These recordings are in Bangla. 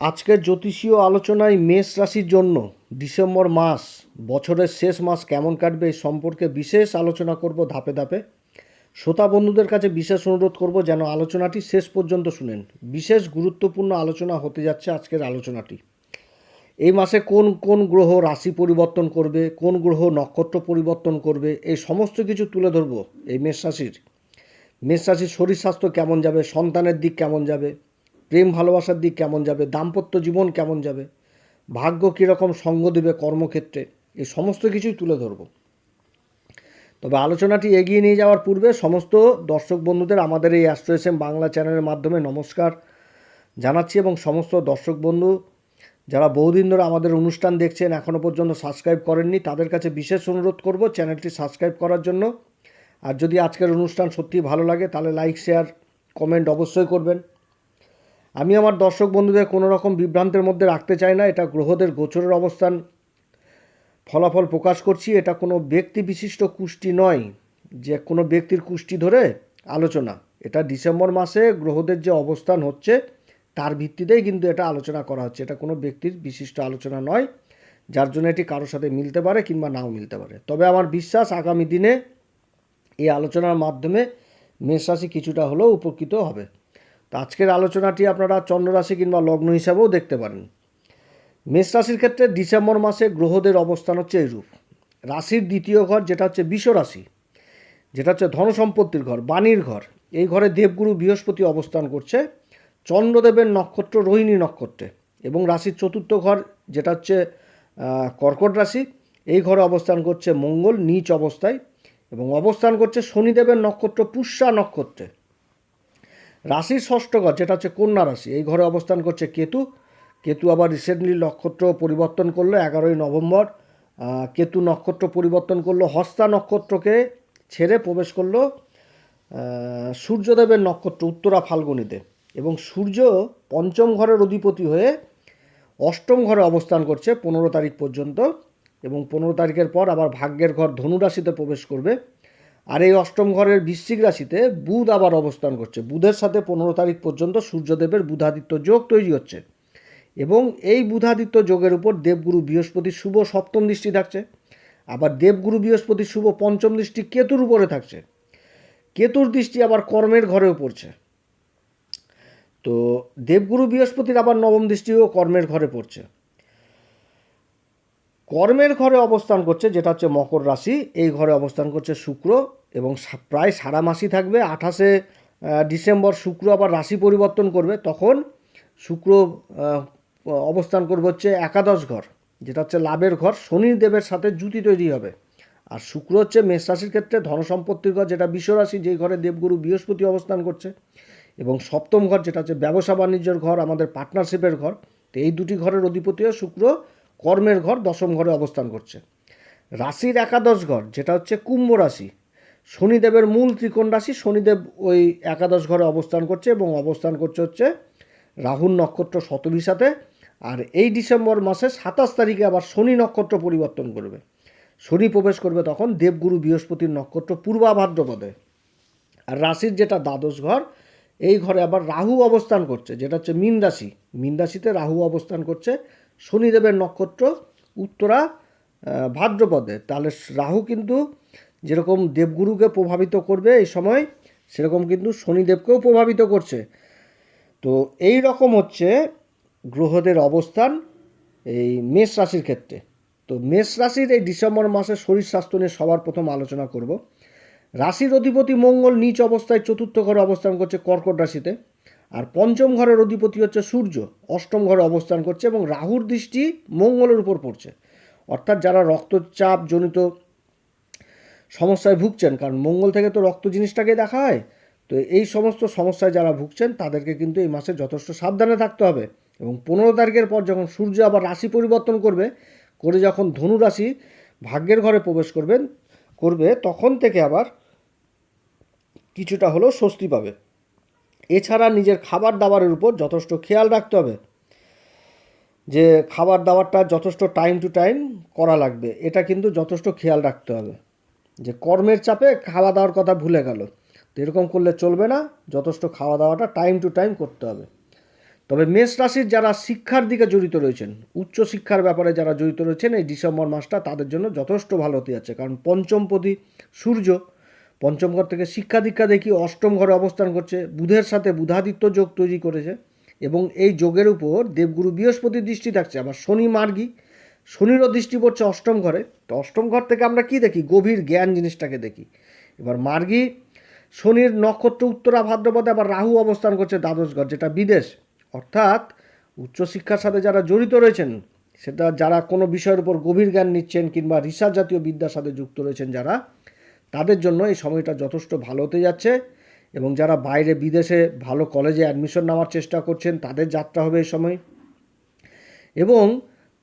আজকের জ্যোতিষীয় আলোচনায় মেষ রাশির জন্য ডিসেম্বর মাস, বছরের শেষ মাস কেমন কাটবে এই সম্পর্কে বিশেষ আলোচনা করব ধাপে ধাপে। শ্রোতা বন্ধুদের কাছে বিশেষ অনুরোধ করব যেন আলোচনাটি শেষ পর্যন্ত শুনেন। বিশেষ গুরুত্বপূর্ণ আলোচনা হতে যাচ্ছে আজকের আলোচনাটি। এই মাসে কোন কোন গ্রহ রাশি পরিবর্তন করবে, কোন গ্রহ নক্ষত্র পরিবর্তন করবে, এই সমস্ত কিছু তুলে ধরব এই মেষ রাশির। মেষ রাশির শরীর স্বাস্থ্য কেমন যাবে, সন্তানের দিক কেমন যাবে প্রেম ভালোবাসার দিক কেমন যাবে? দাম্পত্য জীবন কেমন যাবে? ভাগ্য কীরকম সঙ্গ দেবে কর্মক্ষেত্রে? এই সমস্ত কিছুই তুলে ধরব। তবে আলোচনাটি এগিয়ে নিয়ে যাওয়ার পূর্বে সমস্ত দর্শক বন্ধুদের আমাদের এই অ্যাস্ট্রোএসএম বাংলা চ্যানেলের মাধ্যমে নমস্কার জানাচ্ছি এবং সমস্ত দর্শক বন্ধু যারা বহুদিন ধরে আমাদের অনুষ্ঠান দেখছেন এখনও পর্যন্ত সাবস্ক্রাইব করেননি, তাদের কাছে বিশেষ অনুরোধ করব চ্যানেলটি সাবস্ক্রাইব করার জন্য। আর যদি আজকের অনুষ্ঠান সত্যি ভালো লাগে, তাহলে লাইক শেয়ার কমেন্ট অবশ্যই করবেন। আমি আমার দর্শক বন্ধুদের কোনো রকম বিভ্রান্তের মধ্যে রাখতে চাই না, এটা গ্রহদের গোচরের অবস্থান। ফলাফল প্রকাশ করছি, এটা কোনো ব্যক্তি বিশিষ্ট কুষ্টি নয়, যে কোনো ব্যক্তির কুষ্টি ধরে আলোচনা। এটা ডিসেম্বর মাসে গ্রহদের যে অবস্থান হচ্ছে, তার ভিত্তিতেই কিন্তু এটা আলোচনা করা হচ্ছে। এটা কোনো ব্যক্তির বিশিষ্ট আলোচনা নয়, যার জন্য এটি কারোর সাথে মিলতে পারে কিংবা নাও মিলতে পারে। তবে আমার বিশ্বাস, আগামী দিনে এই আলোচনার মাধ্যমে মেষ রাশি কিছুটা হলেও উপকৃত হবে। তো আজকের আলোচনাটি আপনারা চন্দ্ররাশি কিংবা লগ্ন হিসাবেও দেখতে পারেন। মেষ রাশির ক্ষেত্রে ডিসেম্বর মাসে গ্রহদের অবস্থান হচ্ছে এইরূপ রাশির দ্বিতীয় ঘর যেটা হচ্ছে বিষ রাশি যেটা হচ্ছে ধনসম্পত্তির ঘর, বাণীর ঘর। এই ঘরে দেবগুরু বৃহস্পতি অবস্থান করছে চন্দ্রদেবের নক্ষত্র রোহিণী নক্ষত্রে এবং রাশির চতুর্থ ঘর যেটা হচ্ছে কর্কট রাশি, এই ঘরে অবস্থান করছে মঙ্গল নিচ অবস্থায় এবং অবস্থান করছে শনিদেবের নক্ষত্র পুষ্যা নক্ষত্রে। রাশির ষষ্ঠ ঘর, যেটা হচ্ছে কন্যা রাশি, এই ঘরে অবস্থান করছে কেতু। কেতু আবার রিসেন্টলি নক্ষত্র পরিবর্তন করল, এগারোই নভেম্বর। কেতু নক্ষত্র পরিবর্তন করল, হস্তা নক্ষত্রকে ছেড়ে প্রবেশ করল সূর্যদেবের নক্ষত্র, উত্তরা ফাল্গুনিতে। এবং সূর্য পঞ্চম ঘরের অধিপতি হয়ে অষ্টম ঘরে অবস্থান করছে, পনেরো তারিখ পর্যন্ত। এবং পনেরো তারিখের পর আবার ভাগ্যের ঘর ধনুরাশিতে প্রবেশ করবে। আর এই অষ্টম ঘরের বৃশ্চিক রাশিতে বুধ আবার অবস্থান করছে। বুধের সাথে পনেরো তারিখ পর্যন্ত সূর্যদেবের বুধাদিত্য যোগ তৈরি হচ্ছে এবং এই বুধাদিত্য যোগের উপর দেবগুরু বৃহস্পতির শুভ সপ্তম দৃষ্টি থাকছে। আবার দেবগুরু বৃহস্পতির শুভ পঞ্চম দৃষ্টি কেতুর উপরে থাকছে। কেতুর দৃষ্টি আবার কর্মের ঘরেও পড়ছে। তো দেবগুরু বৃহস্পতির আবার নবম দৃষ্টিও কর্মের ঘরে পড়ছে। কর্মের ঘরে অবস্থান করছে যেটা হচ্ছে মকর রাশি। এই ঘরে অবস্থান করছে শুক্র। এবং প্রায় সারা মাসই থাকবে। আঠাশে ডিসেম্বর শুক্র আবার রাশি পরিবর্তন করবে। তখন শুক্র অবস্থান করবে হচ্ছে একাদশ ঘর, যেটা হচ্ছে লাভের ঘর। শনিদেবের সাথে জুতি তৈরি হবে। আর শুক্র হচ্ছে মেষ রাশির ক্ষেত্রে ধনসম্পত্তির ঘর, যেটা বিশ্বরাশি যেই ঘরে দেবগুরু বৃহস্পতি অবস্থান করছে। এবং সপ্তম ঘর, যেটা হচ্ছে ব্যবসা বাণিজ্যের ঘর, আমাদের পার্টনারশিপের ঘর। তো এই দুটি ঘরের অধিপতিও শুক্র কর্মের ঘর দশম ঘরে অবস্থান করছে। রাশির একাদশ ঘর, যেটা হচ্ছে কুম্ভ রাশি শনিদেবের মূল ত্রিকোণ রাশি, শনিদেব ওই একাদশ ঘরে অবস্থান করছে এবং অবস্থান করছে হচ্ছে রাহুর নক্ষত্র শতবিশাতে আর এই ডিসেম্বর মাসে সাতাশ তারিখে আবার শনি নক্ষত্র পরিবর্তন করবে। শনি প্রবেশ করবে তখন দেবগুরু বৃহস্পতির নক্ষত্র পূর্বা ভাদ্রপদে আর রাশির যেটা দ্বাদশ ঘর, এই ঘরে আবার রাহু অবস্থান করছে, যেটা হচ্ছে মীন রাশি। মীন রাশিতে রাহু অবস্থান করছে শনিদেবের নক্ষত্র উত্তরা ভাদ্রপদে। তাহলে রাহু কিন্তু যেরকম দেবগুরুকে প্রভাবিত করবে এই সময়, সেরকম কিন্তু শনিদেবকেও প্রভাবিত করছে। তো এই রকম হচ্ছে গ্রহদের অবস্থান এই মেষ রাশির ক্ষেত্রে। তো মেষ রাশির এই ডিসেম্বর মাসে শরীর স্বাস্থ্য নিয়ে সবার প্রথম আলোচনা করব। রাশির অধিপতি মঙ্গল নিচ অবস্থায় চতুর্থ ঘরে অবস্থান করছে কর্কট রাশিতে। আর পঞ্চম ঘরের অধিপতি হচ্ছে সূর্য, অষ্টম ঘরে অবস্থান করছে এবং রাহুর দৃষ্টি মঙ্গলের উপর পড়ছে। অর্থাৎ যারা রক্তচাপ জনিত সমস্যায় ভুগছেন, কারণ মঙ্গল থেকে তো রক্ত জিনিসটাকে দেখা হয়। তো এই সমস্ত সমস্যায় যারা ভুগছেন, তাদেরকে কিন্তু এই মাসে যথেষ্ট সাবধানে থাকতে হবে। এবং পনেরো তারিখের পর যখন সূর্য আবার রাশি পরিবর্তন করবে, করে যখন ধনু রাশি ভাগ্যের ঘরে প্রবেশ করবেন, করবে, তখন থেকে আবার কিছুটা হলেও স্বস্তি পাবে। এছাড়া নিজের খাবার দাবারের উপর যথেষ্ট খেয়াল রাখতে হবে। যে খাবার দাবারটা যথেষ্ট টাইম টু টাইম করা লাগবে, এটা কিন্তু যথেষ্ট খেয়াল রাখতে হবে। যে কর্মের চাপে খাওয়া দাওয়ার কথা ভুলে গেল। তো এরকম করলে চলবে না, যথেষ্ট খাওয়া দাওয়াটা টাইম টু টাইম করতে হবে। তবে মেষ রাশির যারা শিক্ষার দিকে জড়িত রয়েছেন, উচ্চ শিক্ষার ব্যাপারে যারা জড়িত রয়েছেন, এই ডিসেম্বর মাসটা তাদের জন্য যথেষ্ট ভালো হতে যাচ্ছে। কারণ পঞ্চমপতি সূর্য পঞ্চম ঘর থেকে শিক্ষা দীক্ষা দেখি অষ্টম ঘরে অবস্থান করছে। বুধের সাথে বুধাদিত্য যোগ তৈরি করেছে এবং এই যোগের উপর দেবগুরু বৃহস্পতির দৃষ্টি থাকছে। আবার শনি মার্গী শনিরও দৃষ্টি পড়ছে অষ্টম ঘরে। তো অষ্টম ঘর থেকে আমরা কি দেখি? গভীর জ্ঞান জিনিসটাকে দেখি। এবার মার্গী, শনির নক্ষত্র উত্তরা, ভাদ্রপদে আবার রাহু অবস্থান করছে দ্বাদশ ঘর, যেটা বিদেশ। অর্থাৎ উচ্চশিক্ষার সাথে যারা জড়িত রয়েছেন, সেটা যারা কোনো বিষয়ের উপর গভীর জ্ঞান নিচ্ছেন কিংবা রিসার্চ জাতীয় বিদ্যার সাথে যুক্ত রয়েছেন যারা, তাদের জন্য এই সময়টা যথেষ্ট ভালো হতে যাচ্ছে এবং যারা বাইরে বিদেশে ভালো কলেজে অ্যাডমিশন নেওয়ার চেষ্টা করছেন, তাদের যাত্রা হবে এই সময়। এবং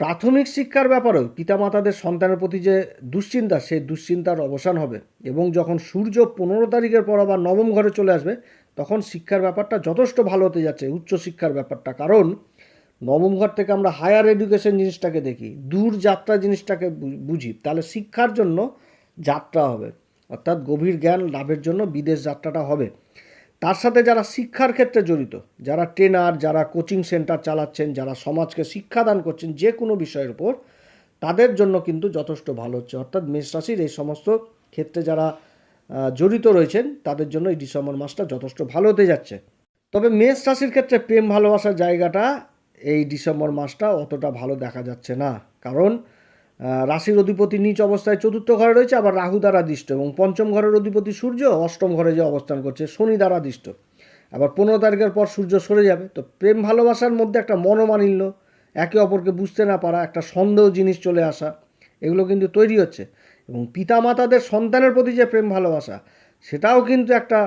প্রাথমিক শিক্ষার ব্যাপারেও পিতামাতাদের সন্তানের প্রতি যে দুশ্চিন্তা, সেই দুশ্চিন্তার অবসান হবে এবং যখন সূর্য পনেরো তারিখের পর আবার নবম ঘরে চলে আসবে, তখন শিক্ষার ব্যাপারটা যথেষ্ট ভালো হতে যাচ্ছে, উচ্চ শিক্ষার ব্যাপারটা। কারণ নবম ঘর থেকে আমরা হায়ার এডুকেশন জিনিসটাকে দেখি, দূর যাত্রা জিনিসটাকে বুঝি, তাহলে শিক্ষার জন্য যাত্রা হবে। অর্থাৎ গভীর জ্ঞান লাভের জন্য বিদেশ যাত্রাটা হবে। তার সাথে যারা শিক্ষার ক্ষেত্রে জড়িত, যারা ট্রেনার যারা কোচিং সেন্টার চালাচ্ছেন, যারা সমাজকে শিক্ষাদান করছেন যে কোনো বিষয়ের উপর, তাদের জন্য কিন্তু যথেষ্ট ভালো হচ্ছে। অর্থাৎ মেষ রাশির এই সমস্ত ক্ষেত্রে যারা জড়িত রয়েছেন, তাদের জন্য এই ডিসেম্বর মাসটা যথেষ্ট ভালো হতে যাচ্ছে। তবে মেষ রাশির ক্ষেত্রে প্রেম ভালোবাসার জায়গাটা এই ডিসেম্বর মাসটা অতটা ভালো দেখা যাচ্ছে না। কারণ রাশির অধিপতি নিচ অবস্থায় চতুর্থ ঘরে রয়েছে, আবার রাহু দ্বারা দৃষ্ট এবং পঞ্চম ঘরের অধিপতি সূর্য অষ্টম ঘরে যে অবস্থান করছে, শনি দ্বারা দৃষ্ট। আবার পনেরো তারিখের পর সূর্য সরে যাবে। তো প্রেম ভালোবাসার মধ্যে একটা মনোমালিন্য, একে অপরকে বুঝতে না পারা, একটা সন্দেহ জিনিস চলে আসা, এগুলো কিন্তু তৈরি হচ্ছে। এবং পিতামাতাদের সন্তানের প্রতি যে প্রেম ভালোবাসা, সেটাও কিন্তু একটা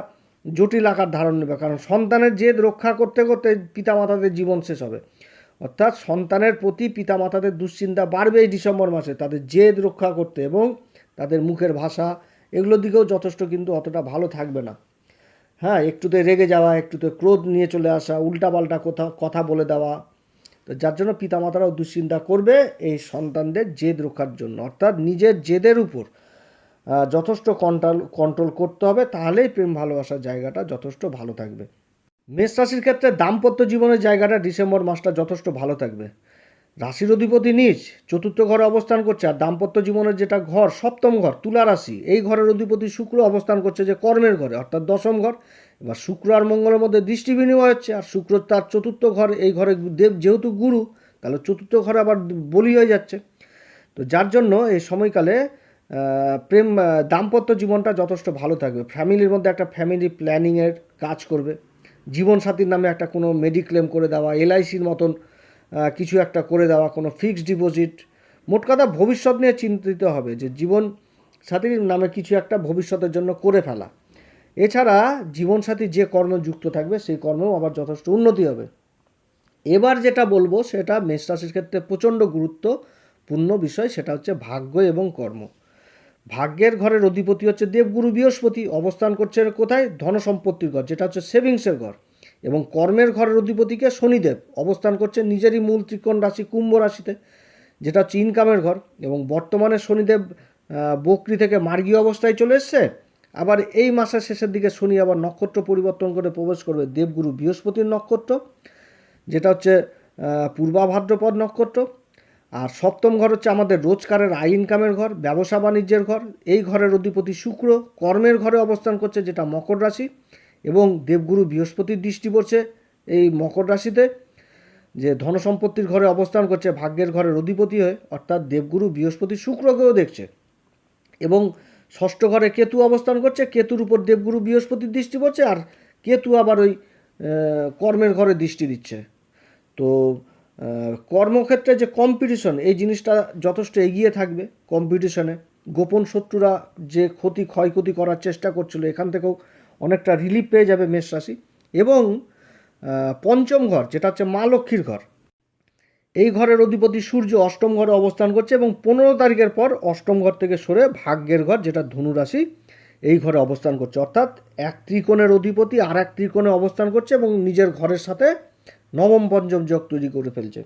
জটিল আকার ধারণ নেবে, কারণ সন্তানের জেদ রক্ষা করতে করতে পিতামাতাদের জীবন শেষ হবে। অর্থাৎ সন্তানের প্রতি পিতামাতাদের দুশ্চিন্তা বাড়বে এই ডিসেম্বর মাসে, তাদের জেদ রক্ষা করতে এবং তাদের মুখের ভাষা এগুলোর দিকেও যথেষ্ট কিন্তু অতটা ভালো থাকবে না। হ্যাঁ একটুতে রেগে যাওয়া, একটুতে ক্রোধ নিয়ে চলে আসা, উল্টাপাল্টা কথা কথা বলে দেওয়া, তো যার জন্য পিতামাতারাও দুশ্চিন্তা করবে এই সন্তানদের জেদ রক্ষার জন্য। অর্থাৎ নিজের জেদের উপর যথেষ্ট কন্ট্রোল কন্ট্রোল করতে হবে, তাহলেই প্রেম ভালোবাসার জায়গাটা যথেষ্ট ভালো থাকবে। মেষ রাশির ক্ষেত্রে দাম্পত্য জীবনের জায়গাটা ডিসেম্বর মাসটা যথেষ্ট ভালো থাকবে। রাশির অধিপতি নিজ চতুর্থ ঘরে অবস্থান করছে আর দাম্পত্য জীবনের যেটা ঘর, সপ্তম ঘর, তুলা রাশি, এই ঘরের অধিপতি শুক্র অবস্থান করছে যে কর্মের ঘরে, অর্থাৎ দশম ঘর। এবার শুক্র আর মঙ্গলের মধ্যে দৃষ্টি বিনিময় হচ্ছে আর শুক্র তার চতুর্থ ঘর, এই ঘরে দেব যেহেতু গুরু, তাহলে চতুর্থ ঘরে আবার বলি হয়ে যাচ্ছে। তো যার জন্য এই সময়কালে প্রেম দাম্পত্য জীবনটা যথেষ্ট ভালো থাকবে। ফ্যামিলির মধ্যে একটা ফ্যামিলি প্ল্যানিংয়ের কাজ করবে। জীবনসাথীর নামে একটা কোনো মেডিক্লেম করে দেওয়া, এলআইসির মতন কিছু একটা করে দেওয়া, কোনো ফিক্সড ডিপোজিট মোট কথা ভবিষ্যৎ নিয়ে চিন্তিত হবে যে জীবন সাথীর নামে কিছু একটা ভবিষ্যতের জন্য করে ফেলা। এছাড়া জীবনসাথী যে কর্মে যুক্ত থাকবে, সেই কর্মেও আবার যথেষ্ট উন্নতি হবে। এবার যেটা বলব, সেটা মেষ রাশির ক্ষেত্রে প্রচণ্ড গুরুত্বপূর্ণ বিষয়, সেটা হচ্ছে ভাগ্য এবং কর্ম। ভাগ্যের ঘরের অধিপতি হচ্ছে দেবগুরু বৃহস্পতি। অবস্থান করছে কোথায়? ধন সম্পত্তির ঘর, যেটা হচ্ছে সেভিংসের ঘর। এবং কর্মের ঘরের অধিপতিকে শনিদেব। অবস্থান করছে নিজেরই মূল ত্রিকোণ রাশি, কুম্ভ রাশিতে, যেটা হচ্ছে ইনকামের ঘর। এবং বর্তমানে শনিদেব বকরি থেকে মার্গীয় অবস্থায় চলে এসছে। আবার এই মাসের শেষের দিকে শনি আবার নক্ষত্র পরিবর্তন করে প্রবেশ করবে দেবগুরু বৃহস্পতির নক্ষত্র, যেটা হচ্ছে পূর্বাভাদ্রপদ নক্ষত্র। আর সপ্তম ঘর হচ্ছে আমাদের রোজগারের আয় ইনকামের ঘর, ব্যবসা বাণিজ্যের ঘর। এই ঘরের অধিপতি শুক্র কর্মের ঘরে অবস্থান করছে, যেটা মকর রাশি এবং দেবগুরু বৃহস্পতির দৃষ্টি পড়ছে এই মকর রাশিতে, যে ধনসম্পত্তির ঘরে অবস্থান করছে, ভাগ্যের ঘরের অধিপতি হয়ে, অর্থাৎ দেবগুরু বৃহস্পতি শুক্রকেও দেখছে। এবং ষষ্ঠ ঘরে কেতু অবস্থান করছে, কেতুর উপর দেবগুরু বৃহস্পতির দৃষ্টি পড়ছে, আর কেতু আবার ওই কর্মের ঘরে দৃষ্টি দিচ্ছে। তো কর্মক্ষেত্রে যে কম্পিটিশন এই জিনিসটা যথেষ্ট এগিয়ে থাকবে কম্পিটিশনে গোপন শত্রুরা যে ক্ষতি, ক্ষয়ক্ষতি করার চেষ্টা করছিল, এখান থেকেও অনেকটা রিলিফ পেয়ে যাবে মেষ রাশি। এবং পঞ্চম ঘর, যেটা হচ্ছে মা লক্ষ্মীর ঘর, এই ঘরের অধিপতি সূর্য অষ্টম ঘরে অবস্থান করছে এবং পনেরো তারিখের পর অষ্টম ঘর থেকে সরে ভাগ্যের ঘর, যেটা ধনু রাশি, এই ঘরে অবস্থান করছে। অর্থাৎ এক ত্রিকোণের অধিপতি আর এক ত্রিকোণে অবস্থান করছে এবং নিজের ঘরের সাথে নবম পঞ্চম যোগ তৈরি করে ফেলছে।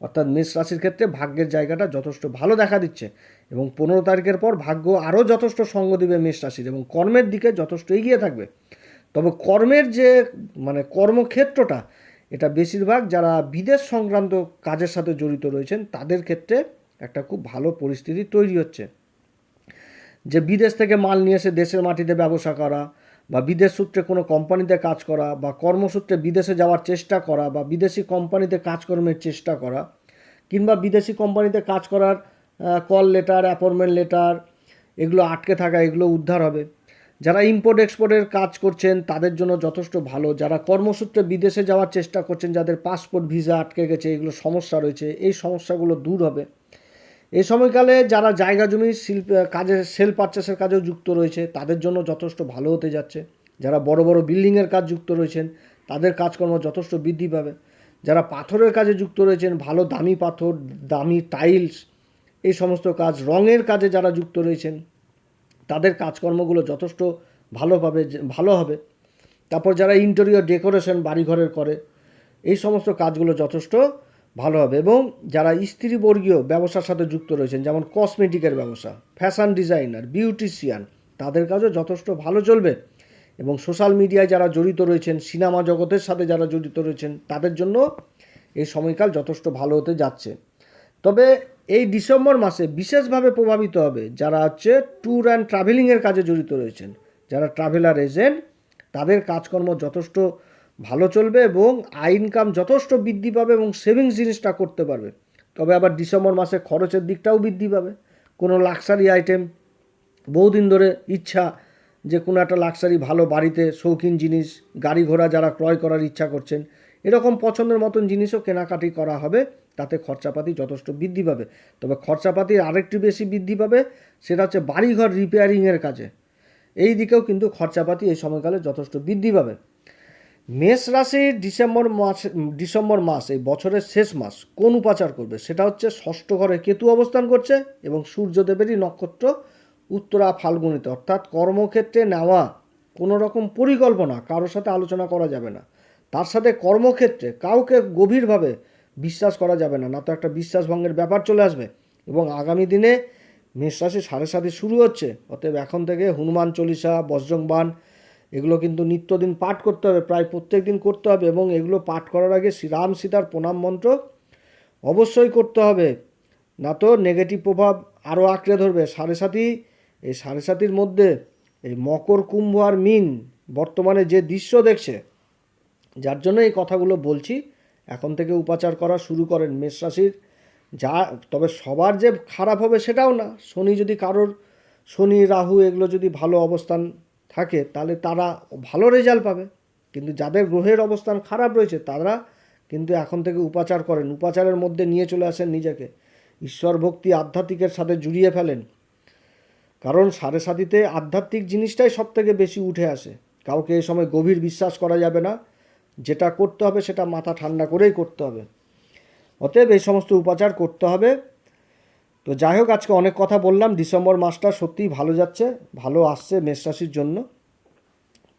অর্থাৎ মেষ রাশির ক্ষেত্রে ভাগ্যের জায়গাটা যথেষ্ট ভালো দেখা দিচ্ছে এবং পনেরো তারিখের পর ভাগ্য আরও যথেষ্ট সঙ্গ দিবে মেষ রাশির এবং কর্মের দিকে যথেষ্ট এগিয়ে থাকবে। তবে কর্মের যে মানে কর্মক্ষেত্রটা, এটা বেশিরভাগ যারা বিদেশ সংক্রান্ত কাজের সাথে জড়িত রয়েছেন, তাদের ক্ষেত্রে একটা খুব ভালো পরিস্থিতি তৈরি হচ্ছে। যে বিদেশ থেকে মাল নিয়ে এসে দেশের মাটিতে ব্যবসা করা বা বিদেশ সূত্রে কোনো কোম্পানিতে কাজ করা বা কর্মসূত্রে বিদেশে যাওয়ার চেষ্টা করা বা বিদেশি কোম্পানিতে কাজকর্মের চেষ্টা করা কিংবা বিদেশি কোম্পানিতে কাজ করার কল লেটার অ্যাপয়েন্টমেন্ট লেটার এগুলো আটকে থাকা, এগুলো উদ্ধার হবে। যারা ইম্পোর্ট এক্সপোর্টের কাজ করছেন, তাদের জন্য যথেষ্ট ভালো। যারা কর্মসূত্রে বিদেশে যাওয়ার চেষ্টা করছেন, যাদের পাসপোর্ট ভিসা আটকে গেছে, এগুলো সমস্যা রয়েছে, এই সমস্যাগুলো দূর হবে। এই সময়কালে যারা জায়গা জমি শিল্প, কাজে সেল পারচেসের কাজেও যুক্ত রয়েছে, তাদের জন্য যথেষ্ট ভালো হতে যাচ্ছে। যারা বড় বড় বিল্ডিংয়ের কাজ যুক্ত রয়েছেন, তাদের কাজকর্ম যথেষ্ট বৃদ্ধি পাবে। যারা পাথরের কাজে যুক্ত রয়েছেন, ভালো দামি পাথর, দামি টাইলস এই সমস্ত কাজ, রঙের কাজে যারা যুক্ত রয়েছেন, তাদের কাজকর্মগুলো যথেষ্ট ভালোভাবে ভালো হবে। তারপর যারা ইন্টেরিয়র ডেকোরেশন বাড়িঘরের করে, এই সমস্ত কাজগুলো যথেষ্ট ভালো হবে। এবং যারা স্ত্রীবর্গীয় ব্যবসার সাথে যুক্ত রয়েছেন, যেমন কসমেটিকের ব্যবসা ফ্যাশন ডিজাইনার বিউটিশিয়ান তাদের কাজও যথেষ্ট ভালো চলবে। এবং সোশ্যাল মিডিয়ায় যারা জড়িত রয়েছেন সিনেমা জগতের সাথে যারা জড়িত রয়েছেন, তাদের জন্য এই সময়কাল যথেষ্ট ভালো হতে যাচ্ছে। তবে এই ডিসেম্বর মাসে বিশেষভাবে প্রভাবিত হবে যারা হচ্ছে ট্যুর অ্যান্ড ট্রাভেলিংয়ের কাজে জড়িত রয়েছেন। যারা ট্রাভেলার এজেন্ট তাদের কাজকর্ম যথেষ্ট ভালো চলবে এবং আয় ইনকাম যথেষ্ট বৃদ্ধি পাবে এবং সেভিংস জিনিসটা করতে পারবে। তবে আবার ডিসেম্বর মাসে খরচের দিকটাও বৃদ্ধি পাবে। কোনো লাক্সারি আইটেম বহুদিন ধরে ইচ্ছা যে কোনো একটা লাক্সারি ভালো বাড়িতে শৌখিন জিনিস, গাড়ি ঘোড়া যারা ক্রয় করার ইচ্ছা করছেন, এরকম পছন্দের মতন জিনিসও কেনাকাটি করা হবে, তাতে খরচাপাতি যথেষ্ট বৃদ্ধি পাবে। তবে খরচাপাতির আরেকটু বেশি বৃদ্ধি পাবে, সেটা হচ্ছে বাড়িঘর রিপেয়ারিংয়ের কাজে। এই দিকেও কিন্তু খরচাপাতি এই সময়কালে যথেষ্ট বৃদ্ধি পাবে। মেষ রাশির ডিসেম্বর মাস ডিসেম্বর মাস, এই বছরের শেষ মাস, কোন উপাচার করবে? সেটা হচ্ছে ষষ্ঠ ঘরে কেতু অবস্থান করছে এবং সূর্যদেবেরই নক্ষত্র উত্তরা ফাল্গুনিতে। অর্থাৎ কর্মক্ষেত্রে নেওয়া কোনো রকম পরিকল্পনা কারোর সাথে আলোচনা করা যাবে না। তার সাথে কর্মক্ষেত্রে কাউকে গভীরভাবে বিশ্বাস করা যাবে না। না তো একটা বিশ্বাসভঙ্গের ব্যাপার চলে আসবে এবং আগামী দিনে মেষ রাশি সাড়ে সাথে শুরু হচ্ছে। অতএব এখন থেকে হনুমান চল্লিশা বজ্রংবান এগুলো কিন্তু নিত্যদিন পাঠ করতে হবে, প্রায় প্রত্যেক দিন করতে হবে এবং এগুলো পাঠ করার আগে শ্রীরাম সীতার প্রণাম মন্ত্র অবশ্যই করতে হবে। না তো নেগেটিভ প্রভাব আরও আঁকড়ে ধরবে। সাড়ে সাথী এই সাড়ে সাতির মধ্যে এই মকর, কুম্ভ আর মিন বর্তমানে যে দৃশ্য দেখছে, যার জন্য এই কথাগুলো বলছি, এখন থেকে উপাচার করা শুরু করেন মেষ রাশির। যা, তবে সবার যে খারাপ হবে সেটাও না। শনি যদি কারোর, শনি, রাহু এগুলো যদি ভালো অবস্থান থাকে, তাহলে তারা ভালো রেজাল্ট পাবে। কিন্তু যাদের গ্রহের অবস্থান খারাপ রয়েছে, তারা কিন্তু এখন থেকে উপাচার করেন, উপাচারের মধ্যে নিয়ে চলে আসেন নিজেকে। ঈশ্বর ভক্তি আধ্যাত্মিকের সাথে জুড়িয়ে ফেলেন। কারণ সাড়ে সাতিতে আধ্যাত্মিক জিনিসটাই সব থেকে বেশি উঠে আসে। কাউকে এ সময় গভীর বিশ্বাস করা যাবে না। যেটা করতে হবে সেটা মাথা ঠান্ডা করেই করতে হবে। অতএব এই সমস্ত উপাচার করতে হবে। তো যাই হোক, আজকে অনেক কথা বললাম। ডিসেম্বর মাসটা সত্যিই ভালো যাচ্ছে, ভালো আসছে মেষ রাশির জন্য।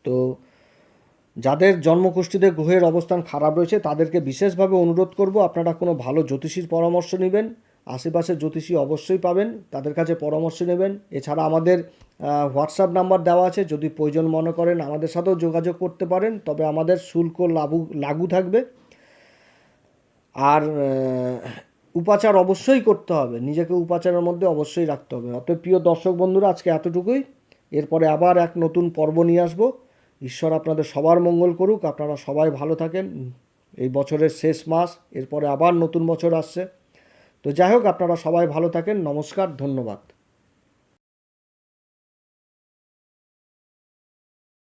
তো যাদের জন্মকুষ্ঠিতে গ্রহের অবস্থান খারাপ রয়েছে, তাদেরকে বিশেষভাবে অনুরোধ করব, আপনারা কোনো ভালো জ্যোতিষীর পরামর্শ নেবেন। আশেপাশে জ্যোতিষী অবশ্যই পাবেন, তাদের কাছে পরামর্শ নেবেন। এছাড়া আমাদের হোয়াটসঅ্যাপ নাম্বার দেওয়া আছে, যদি প্রয়োজন মনে করেন আমাদের সাথেও যোগাযোগ করতে পারেন, তবে আমাদের শুল্ক লাগু লাগু থাকবে। আর উপাচার অবশ্যই করতে হবে। নিজেকে উপাচারের মধ্যে অবশ্যই রাখতে হবে। অতএব প্রিয় দর্শক বন্ধুরা, আজকে এতটুকুই। এরপরে আবার এক নতুন পর্ব নিয়ে আসব। ঈশ্বর আপনাদের সবার মঙ্গল করুক। আপনারা সবাই ভালো থাকেন। এই বছরের শেষ মাস, এরপরে আবার নতুন বছর আসছে। তো যাই হোক, আপনারা সবাই ভালো থাকেন। নমস্কার, ধন্যবাদ।